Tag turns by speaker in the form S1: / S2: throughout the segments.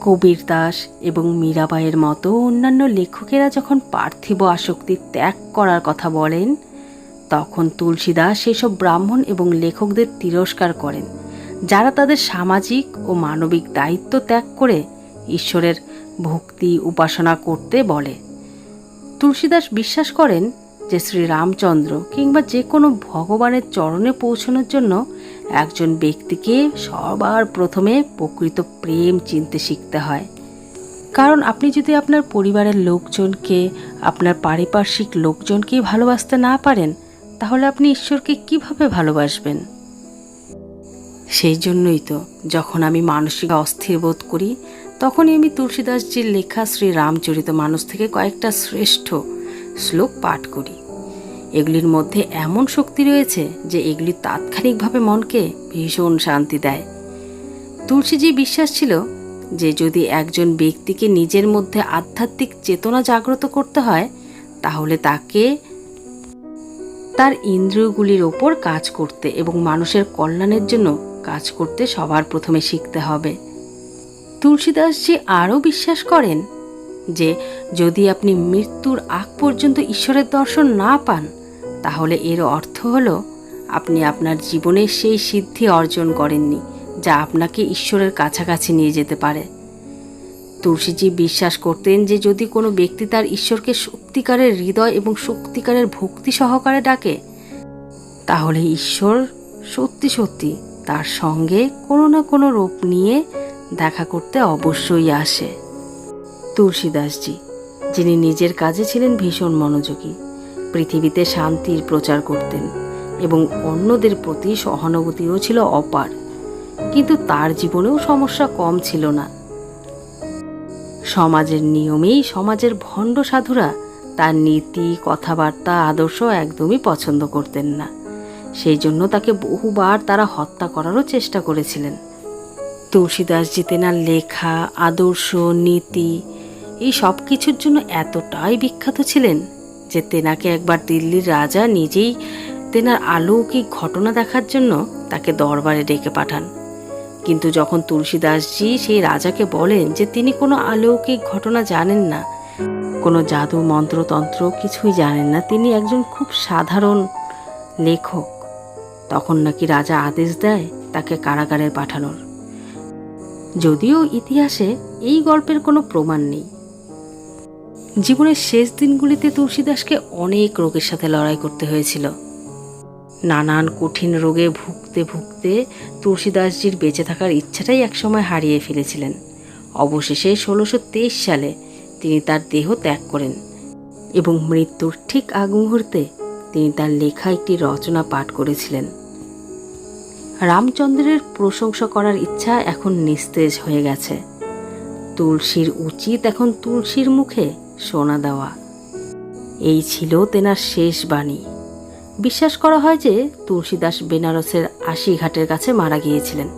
S1: কবির দাস এবং মীরাবাইয়ের মতো অন্যান্য লেখকেরা যখন পার্থিব আসক্তি ত্যাগ করার কথা বলেন, তখন তুলসীদাস সেসব ব্রাহ্মণ এবং লেখকদের তিরস্কার করেন, যারা তাদের সামাজিক ও মানবিক দায়িত্ব ত্যাগ করে ঈশ্বরের ভক্তি উপাসনা করতে বলে। তুলসীদাস বিশ্বাস করেন যে শ্রী রামচন্দ্র কিংবা যে কোনো ভগবানের চরণে পৌঁছানোর জন্য একজন ব্যক্তিকে সবার প্রথমে প্রকৃত প্রেম চিনতে শিখতে হয়। কারণ আপনি যদি আপনার পরিবারের লোকজনকে, আপনার পারিপার্শ্বিক লোকজনকেই ভালোবাসতে না পারেন, তাহলে আপনি ঈশ্বরকে কীভাবে ভালোবাসবেন? সেই জন্যই তো যখন আমি মানসিক অস্থির বোধ করি, তখনই আমি তুলসীদাসজির লেখা শ্রী রামচরিত মানুষ থেকে কয়েকটা শ্রেষ্ঠ শ্লোক পাঠ করি। এগুলির মধ্যে এমন শক্তি রয়েছে যে এগুলি তাৎক্ষণিকভাবে মনকে ভীষণ শান্তি দেয়। তুলসীজি বিশ্বাস ছিল যে যদি একজন ব্যক্তিকে নিজের মধ্যে আধ্যাত্মিক চেতনা জাগ্রত করতে হয়, তাহলে তাকে তার ইন্দ্রিয়গুলির ওপর কাজ করতে এবং মানুষের কল্যাণের জন্য কাজ করতে সবার প্রথমে শিখতে হবে। তুলসীদাসজি আরও বিশ্বাস করেন যে যদি আপনি মৃত্যুর আগ পর্যন্ত ঈশ্বরের দর্শন না পান তাহলে এর অর্থ হল, আপনি আপনার জীবনে সেই সিদ্ধি অর্জন করেননি, যা আপনাকে ঈশ্বরের কাছাকাছি নিয়ে যেতে পারে। তুলসীজি বিশ্বাস করতেন যে যদি কোনো ব্যক্তি তার ঈশ্বরকে সত্যিকারের হৃদয় এবং সত্যিকারের ভক্তি সহকারে ডাকে, তাহলে ঈশ্বর সত্যি সত্যি তার সঙ্গে কোনো না কোনো রূপ নিয়ে দেখা করতে অবশ্যই আসে। তুলসীদাসজি, যিনি নিজের কাজে ছিলেন ভীষণ মনোযোগী পৃথিবীতে শান্তির প্রচার করতেন এবং অন্যদের প্রতি সহানুভূতিও ছিল অপার। কিন্তু তার জীবনেও সমস্যা কম ছিল না। সমাজের নিয়মেই সমাজের ভণ্ড সাধুরা তার নীতি, কথাবার্তা, আদর্শ একদমই পছন্দ করতেন না। সেই জন্য তাকে বহুবার তারা হত্যা করারও চেষ্টা করেছিলেন। তুলসীদাসজি তেনার লেখা, আদর্শ, নীতি, এই সব কিছুর জন্য এতটাই বিখ্যাত ছিলেন যে তেনাকে একবার দিল্লির রাজা নিজেই তেনার আলৌকিক ঘটনা দেখার জন্য তাকে দরবারে ডেকে পাঠান। কিন্তু যখন তুলসীদাসজি সেই রাজাকে বলেন যে তিনি কোনো আলৌকিক ঘটনা জানেন না, কোনো জাদু মন্ত্রতন্ত্র কিছুই জানেন না, তিনি একজন খুব সাধারণ লেখক, তখন নাকি রাজা আদেশ দেয় তাকে কারাগারে পাঠানোর। যদিও ইতিহাসে এই গল্পের কোনো প্রমাণ নেই। জীবনের শেষ দিনগুলিতে তুলসীদাসকে অনেক রোগের সাথে লড়াই করতে হয়েছিল। নানান কঠিন রোগে ভুগতে ভুগতে তুলসীদাসজির বেঁচে থাকার ইচ্ছাটাই একসময় হারিয়ে ফেলেছিলেন। অবশেষে ষোলোশো সালে তিনি তার দেহ ত্যাগ করেন এবং মৃত্যুর ঠিক আগ মুহূর্তে তিনি তার লেখা একটি রচনা পাঠ করেছিলেন। রামচন্দ্রের প্রশংসা করার ইচ্ছা এখন নিস্তেজ হয়ে গেছে। তুলসীর উচিত এখন তুলসীর মুখে সোনা দেওয়া। এই ছিল তেনার শেষ বাণী। বিশ্বাস করা হয় যে তুলসীদাস বেনারসের আশি ঘাটের কাছে মারা গিয়েছিলেন,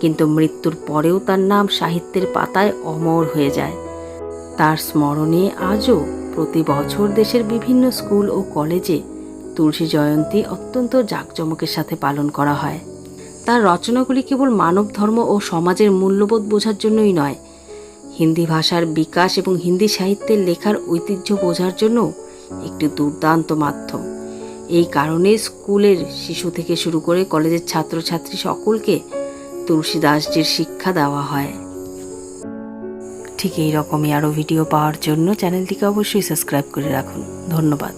S1: কিন্তু মৃত্যুর পরেও তার নাম সাহিত্যের পাতায় অমর হয়ে যায়। তার স্মরণে আজও প্রতি বছর দেশের বিভিন্ন স্কুল ও কলেজে তুলসী জয়ন্তী অত্যন্ত জাঁকজমকের সাথে পালন করা হয়। তার রচনাগুলি কেবল মানব ধর্ম ও সমাজের মূল্যবোধ বোঝার জন্যই নয় হিন্দি ভাষার বিকাশ এবং হিন্দি সাহিত্যের লেখার ঐতিহ্য বোঝার জন্য একটি দুর্দান্ত মাধ্যম। এই কারণে স্কুলের শিশু থেকে শুরু করে কলেজের ছাত্রছাত্রী সকলকে তুলসীদাসজির শিক্ষা দেওয়া হয়। ঠিক এই রকমই আরও ভিডিও পাওয়ার জন্য চ্যানেলটিকে অবশ্যই সাবস্ক্রাইব করে রাখুন। ধন্যবাদ।